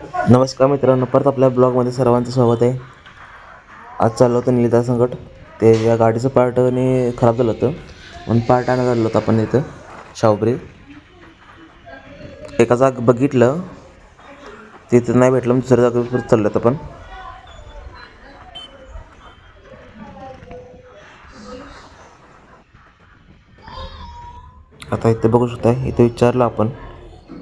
नमस्कार मित्रांनो परत आपल्या ब्लॉगमध्ये सर्वांचं स्वागत आहे. आज चाललं होतं निलिता संकट. ते या गाडीचं पार्ट आणि खराब झालं होतं. म्हणून पार्ट आणा झालं होतं आपण इथं शाहूपुरी एका जाग बघितलं तिथं नाही भेटलं मग दुसऱ्या जागेवर चाललं होतं पण आता इथं बघू शकता इथं विचारलं आपण.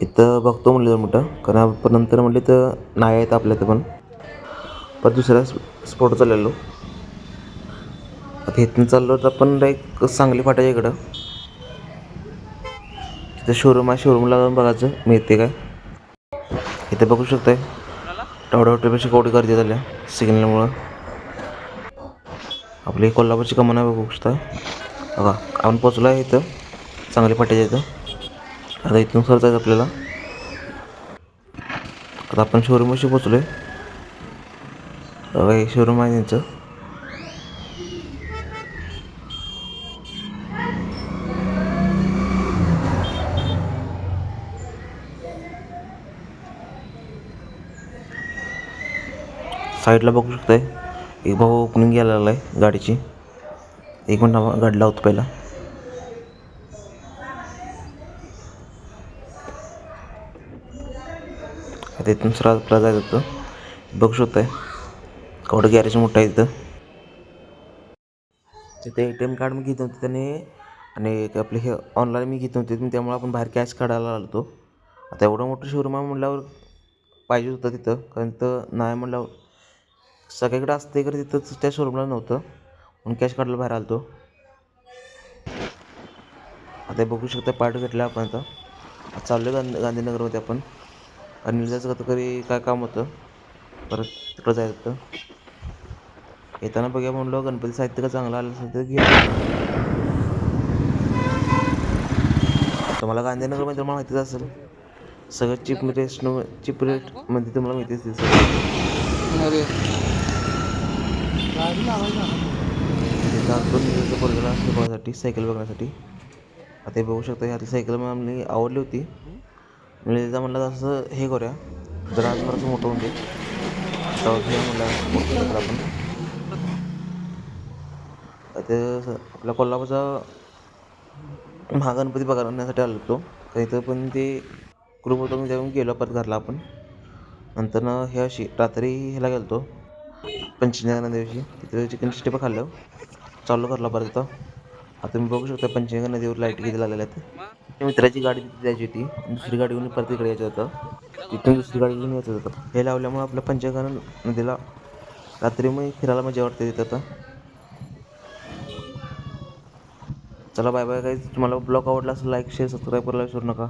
इथं बघतो म्हणलं मोठं कारण पण नंतर म्हटलं तर नाही आहेत आपल्या इथं पण. परत दुसऱ्या स्पॉट चाललेलो. आता इथून चाललो तर आपण डायरेक्ट सांगली फाट्याच्या इकडं. तिथं शोरूम आहे शोरूमला जाऊन बघायचं मिळते काय? इथं बघू शकताय. आहे हॉटेलपेक्षा केवढी गर्दी झाल्या सिग्नलमुळं आपली कोल्हापूरची कमान आहे बघू शकता बघा आपण पोचलो आहे इथं चांगली फाट्याच्या इथं. आता इथून सरच आहे आपल्याला. आता आपण शोरूमशी पोचलो आहे बघा हे शोरूम आहे त्यांचं. साईडला बघू शकताय. एक भाऊ ओपनिंग गेलेला आहे गाडीची. एक मिनिट गाडी लावतो पहिला. आता इथून सरळ आपल्याला जायचं होतं. बघू शकताय. केवढं गॅरेज मोठं आहे तिथं तिथे ए टी एम कार्ड मी घेत होते त्याने आणि आपले हे ऑनलाईन मी घेत होते. मी त्यामुळे आपण बाहेर कॅश काढायला आलो होतो. आता एवढं मोठं शोरूम आहे म्हटल्यावर पाहिजे होतं तिथं. कारण तर नाही म्हटल्यावर सगळीकडे असते इकडे तिथं त्या शोरूमला नव्हतं. म्हणून कॅश काढायला बाहेर आलो होतो. आता बघू शकता पार्ट घेतला आपण आता. चाललो गांधी गांधीनगरमध्ये आपण. आणि जायचं का तरी काय काम होतं? परत तिकडं जायचं होतं. येताना बघ्या म्हणलं गणपती साहित्य का चांगलं आलं असेल तर घे तुम्हाला गांधीनगरमध्ये तुम्हाला माहितीच असेल सगळं चिप रेट चिप रेटमध्ये तुम्हाला माहिती असते सगळं तिथं आलो निघायचं असतं बघण्यासाठी सायकल बघण्यासाठी. आता हे बघू शकता ह्यातली सायकल मला आपली आवडली होती. म्हणजे तिथं म्हणलं असं हे करूया. जरा आज बरंच मोठं होऊन दे. तेव्हा म्हणलं आपण. ते आपला कोल्हापूरचा महागणपती बघण्यासाठी आलो होतो. तर इथं पण ते ग्रुप होतो मी गेलो परत घरला आपण. नंतर ना हे अशी रात्री ह्याला गेलो होतो पंचगंगा दिवशी तिथं चिकन स्टिपा खाल्लं. चालू करला परत आता तुम्ही बघू शकता पंचगंगा नदीवर लाइट किती लागलेल्या आहेत. मित्राची गाडी तिथे जायची होती. दुसरी गाडी घेऊन परत इकडे यायचं होतं. तिथून दुसरी गाडी घेऊन यायचं होतं. हे लावल्यामुळे आपल्या पंचगण नदीला रात्री मग फिरायला मजा वाटते तिथं आता चला बाय बाय काही तुम्हाला ब्लॉग आवडला असेल लाईक शेअर सबस्क्राईब करायला विसरू नका.